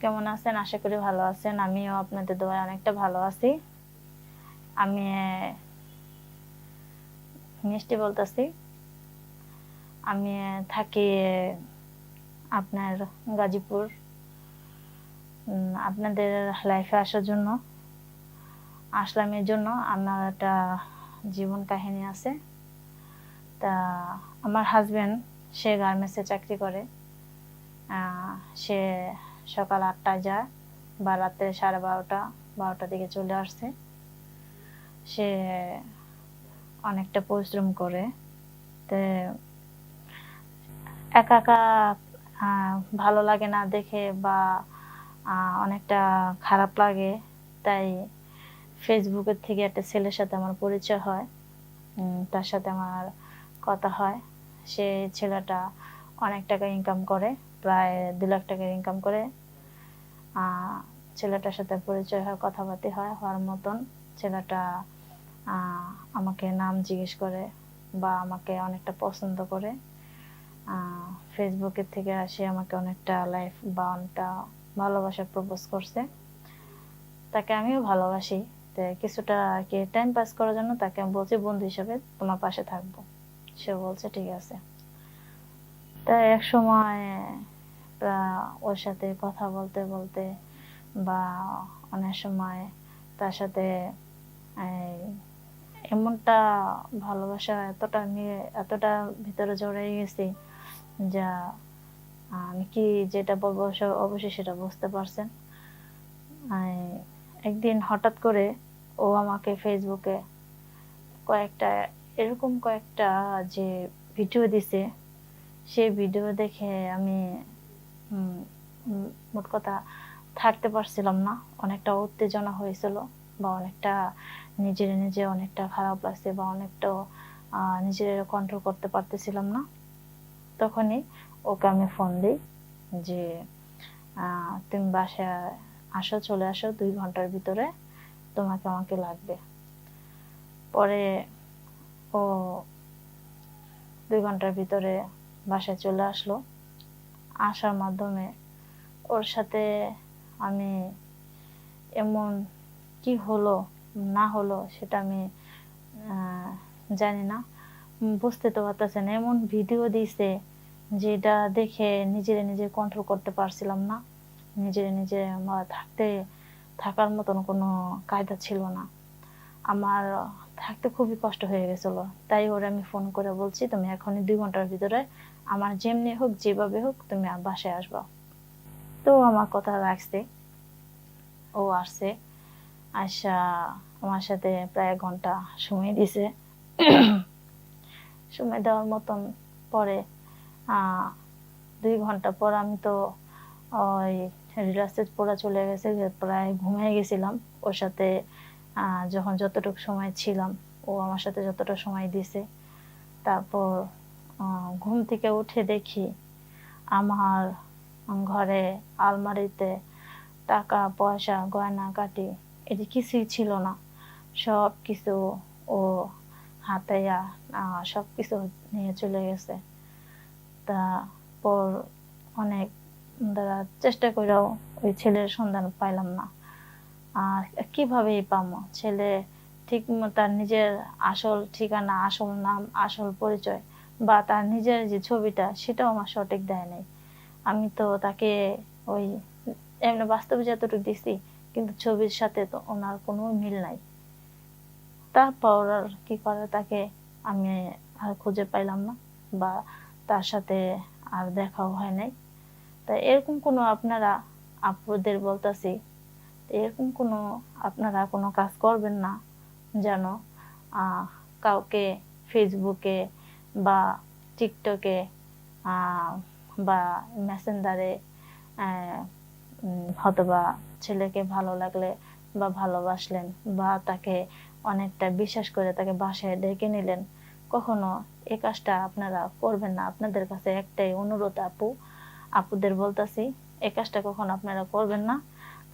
কেমন আছেন? আশা করি ভালো আছেন। আমিও আপনাদের দোয়ায় অনেকটা ভালো আছি। আমি মিষ্টি বলতেছি। আমি থাকি আপনার গাজীপুর। আপনাদের লাইফে আসার জন্য, আসলাম এর জন্য। আমার একটা জীবন কাহিনী আছে। তা, আমার হাজবেন্ড সে গার্মেন্টসে চাকরি করে। সে সকাল আটটায় যায়, বা রাত্রে সাড়ে বারোটা, বারোটার দিকে চলে আসছে সে অনেকটা পরিশ্রম করে। তো একা একা ভালো লাগে না দেখে বা অনেকটা খারাপ লাগে। তাই ফেসবুকের থেকে একটা ছেলের সাথে আমার পরিচয় হয়। তার সাথে আমার কথা হয়। সে ছেলেটা অনেক টাকা ইনকাম করে, প্রায় দু লাখ টাকার ইনকাম করে। ছেলেটার সাথে পরিচয় হয়, কথাবার্তা হয়, হওয়ার মতন ছেলেটা আমাকে নাম জিজ্ঞেস করে বা আমাকে অনেকটা পছন্দ করে। ফেসবুকের থেকে আসে আমাকে অনেকটা লাইফ বা অনেকটা ভালোবাসা প্রপোজ করছে। তাকে আমিও ভালোবাসি। তো কিছুটা কি টাইম পাস করার জন্য তাকে আমি বলছি, বন্ধু হিসেবে তোমার পাশে থাকব। সে বলছে, ঠিক আছে। তাই এক সময় ওর সাথে কথা বলতে বলতে বা অনেক সময় তার সাথে এমনটা ভালোবাসা এতটা নিয়ে, এতটা ভিতরে জড়িয়ে গেছি যা আমি কি যেটা বলব অবশ্যই সেটা বুঝতে পারছেন। একদিন হঠাৎ করে ও আমাকে ফেসবুকে কয়েকটা, এরকম কয়েকটা যে ভিডিও দিছে, সেই ভিডিও দেখে আমি মোট কথা থাকতে পারছিলাম না। অনেকটা উত্তেজনা হয়েছিল বা অনেকটা নিজের নিজে অনেকটা খারাপ লাগছে বা অনেকটা নিজের কন্ট্রোল করতে পারতেছিলাম না। তখনই ওকে আমি ফোন দিই যে তুমি বাসায় আসো, চলে আসো দুই ঘণ্টার ভিতরে, তোমাকে আমাকে লাগবে। পরে ও দুই ঘণ্টার ভিতরে বাসায় চলে আসলো। আসার মাধ্যমে ওর সাথে আমি এমন কি হলো, না হলো সেটা আমি জানি না। বুঝতে তো পারতেছে এমন ভিডিও দিছে যেটা দেখে নিজের নিজে কন্ট্রোল করতে পারছিলাম না। নিজের নিজে আমার থাকতে, থাকার মতন কোনো কায়দা ছিল না। আমার থাকতে খুবই কষ্ট হয়ে গেছিল। তাই ওরে আমি ফোন করে বলছি, তুমি এখনই দুই ঘণ্টার ভিতরে আমার যেমনি হোক, যেভাবে হোক, তুমি বাসায় আসবা। তো আমার কথা রাখছে। ও আসছে। আসা আমার সাথে প্রায় ঘণ্টা সময় দিছে। সময় দেওয়ার মতন পরে দুই ঘণ্টা পর আমি তো ওই রিল্যাক্সের পড়া চলে গেছে প্রায় ঘুমিয়ে গেছিলাম। ওর সাথে যখন যতটুকু সময় ছিলাম, ও আমার সাথে যতটা সময় দিছে, তারপর ঘুম থেকে উঠে দেখি আমার ঘরে আলমারিতে টাকা, পয়সা, গয়না কাটি এটি কিছুই ছিল না। সব কিছু ও হাতাইয়া সব কিছু নিয়ে চলে গেছে। তারপর অনেক দ্বারা চেষ্টা করেও ওই ছেলের সন্ধান পাইলাম না। আর কীভাবে পাবো? ছেলে ঠিক তার নিজের আসল ঠিকানা, আসল নাম, আসল পরিচয় বা তার নিজের যে ছবিটা, সেটাও আমার সঠিক দেয় নাই। আমি তো তাকে ওই এমনি বাস্তবে যতটুকু দিছি কিন্তু ছবির সাথে তো ওনার কোনো মিল নাই। তারপর আর কি করে তাকে আমি আর খুঁজে পাইলাম না বা তার সাথে আর দেখাও হয় নাই। তা এরকম কোনো আপনারা আপুদের বলতাছি, এরকম কোনো আপনারা কোনো কাজ করবেন না যেন কাউকে ফেসবুকে বা টিকটকে বা মেসেঞ্জারে হয়তোবা ছেলেকে ভালো লাগলে বা ভালোবাসলেন বা তাকে অনেকটা বিশ্বাস করে তাকে বাসায় ডেকে নিলেন, কখনো এ কাজটা আপনারা করবেন না। আপনাদের কাছে একটাই অনুরোধ, আপু, আপুদের বলতাছি এই কাজটা কখনো আপনারা করবেন না।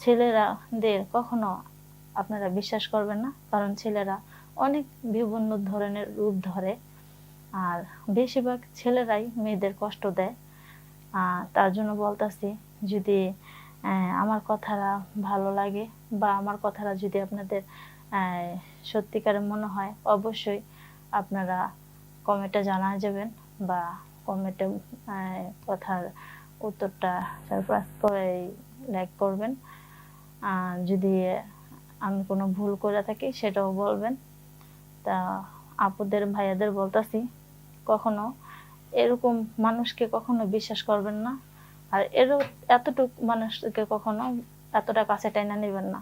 ছেলেরাদের কখনো আপনারা বিশ্বাস করবেন না, কারণ ছেলেরা অনেক বিভিন্ন ধরনের রূপ ধরে। আর বেশিরভাগ ছেলেরাই মেয়েদের কষ্ট দেয়। তার জন্য বলতাছি, যদি আমার কথাটা ভালো লাগে বা আমার কথাটা যদি আপনাদের সত্যিকারের মনে হয়, অবশ্যই আপনারা কমেন্টে জানা যাবেন বা কমেন্টে কথার উত্তরটা সারপ্রাইজ করে লাইক করবেন। যদি আমি কোনো ভুল করে থাকি সেটাও বলবেন। তা আপুদের, ভাইয়াদের বলতাছি, কখনো এরকম মানুষকে কখনো বিশ্বাস করবেন না। আর এর এতটুকু মানুষকে কখনো এতটা কাছে টাইনা নেবেন না।